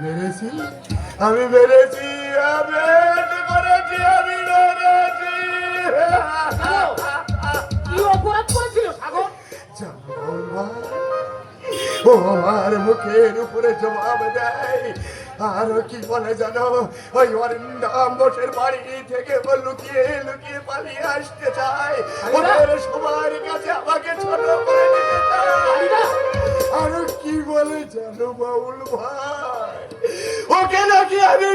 মেরেছি আমি মেরেছি আমি করেছি আমি মেরেছি। কি অপরাধ করেছিল সাগর? ও আমার মুখের উপরে জবাব দেয়। আর কি বলে জানো ওই অরিন্দাম বসের বাড়ি থেকে লুকিয়ে লুকিয়ে পালিয়ে আসতে চায়। ওদের সবার কাছে আমাকে ছোট করে দিতে আর কি বলে জানো বাউল ভাই? ওকে নাকি আমি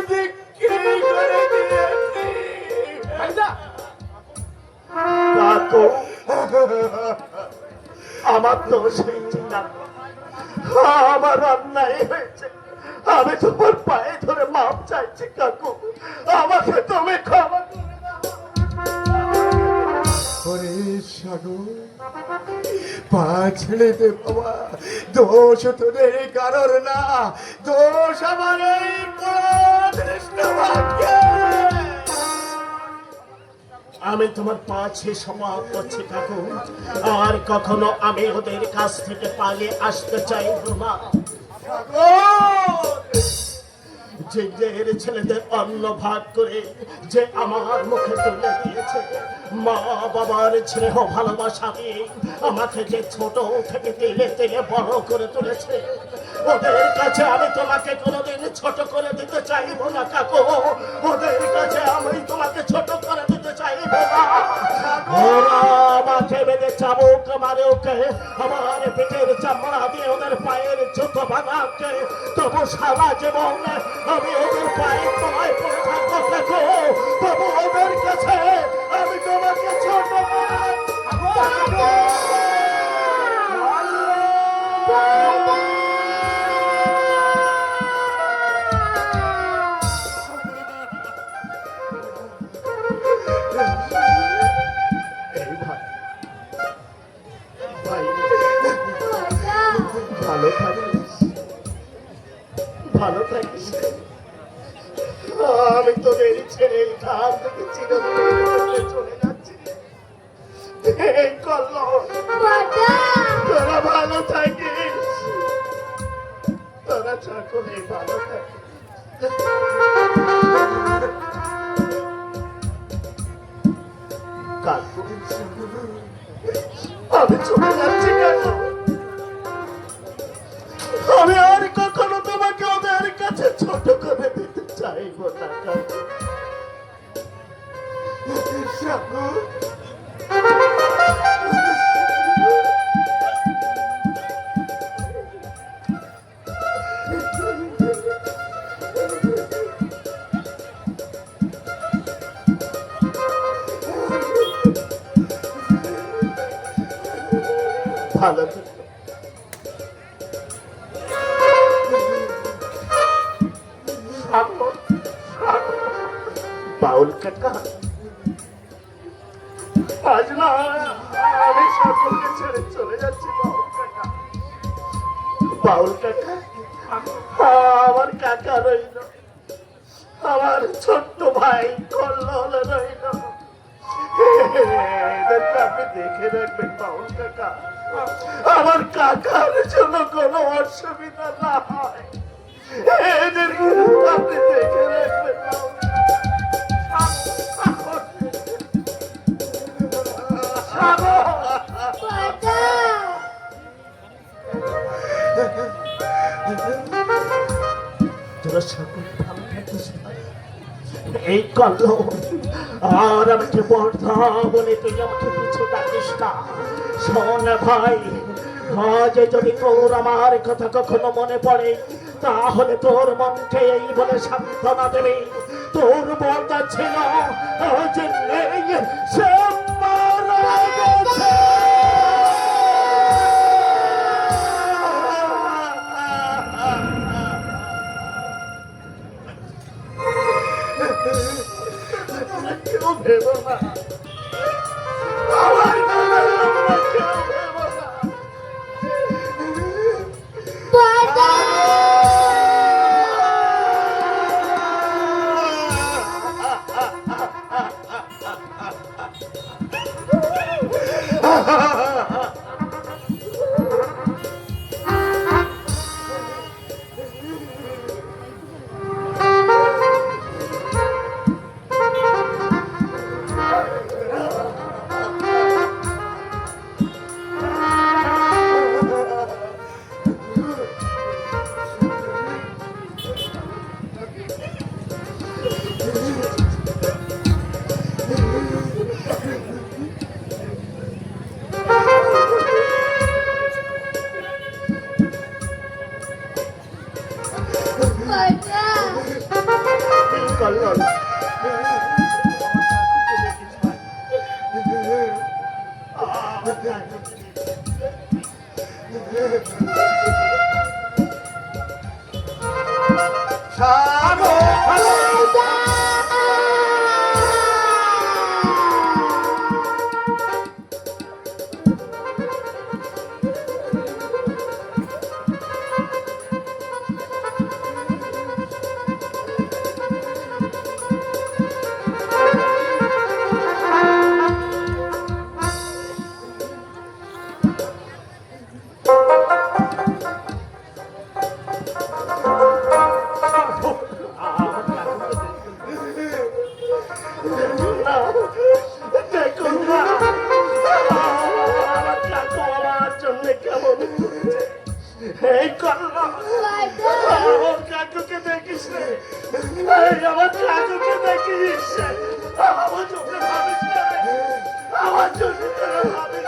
আমার অন্যায় হয়েছে। আমি তোমার পায়ে ধরে মাপ চাইছি, কাকু। আমাকে তুমি ক্ষমা সাগর পা ছেড়ে দে বাবা, দোষ তোদের কারোর না। দোষ আমার এই। আমি তোমার পাছে সমাপ করছি কাকু আর কখনো আমি ওদের কাছ থেকে পালিয়ে আসতে চাই না। যে ছেলেদের অন্ন ভাগ করে যে আমার মুখে তুলে দিয়েছে, মা বাবার স্নেহ ভালোবাসা দিয়ে আমাকে যে ছোট থেকে দিলে দিলে বড় করে তুলেছে, ওদের কাছে আমি তোমাকে কোনোদিন ছোট করে দিতে চাইব না কাকু। ওদের কাছে আমি তোমাকে ছোট করে দিতে চাইব না। বেঁধে চাবুক মারে ওকে আমার পেটের চামড়া দিয়ে ওদের পায়ের জুতো ভাঙাকে তবু সারা জীবন আমি ওদের পায়ে খান থেকে চিরদিন চলে যাচ্ছি। এই তোরা ভালো থাকিস। তোরা সকলে ভালো থাকিস। আমি চলে যাচ্ছি কেন? ভালো না আমি চলে যাচ্ছি বাউল কাকা। বাউল কাকা, আমার কাকা রইল। আমার ছোট্ট ভাই কল্লোল রইল। আপনি দেখে রাখবেন বাউল কাকা। আমার কাকার জন্য কোনো অসুবিধা না হয়। এদেরকে আপনি দেখে রাখবেন তোরা সকলে ভালো থাকিস এই কল্ল আর আমাকে বর্ধা বলে তুই আমাকে পিছু ডাকিস না। শোন ভাই, আজ যদি তোর আমার কথা কখনো মনে পড়ে, তাহলে তোর মনকে এই বলে সান্ত্বনা দেবে। তোর বর্দা ছিল, আজ নেই, সে olha, olha. এই করোনা আমার কাকুকে দেখিস রে। আমার কাকুকে দেখিস আমার চোখে ভাবিস আমার চোখে ভাবিস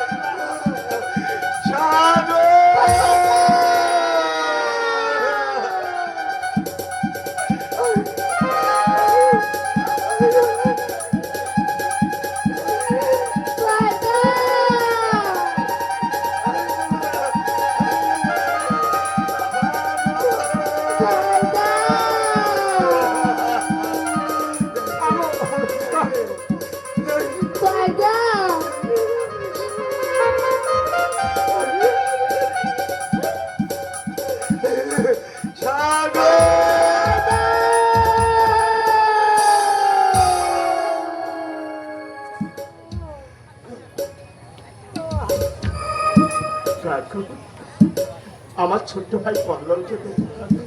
আমার ছোট্ট ভাই পল্লবকে দেখে।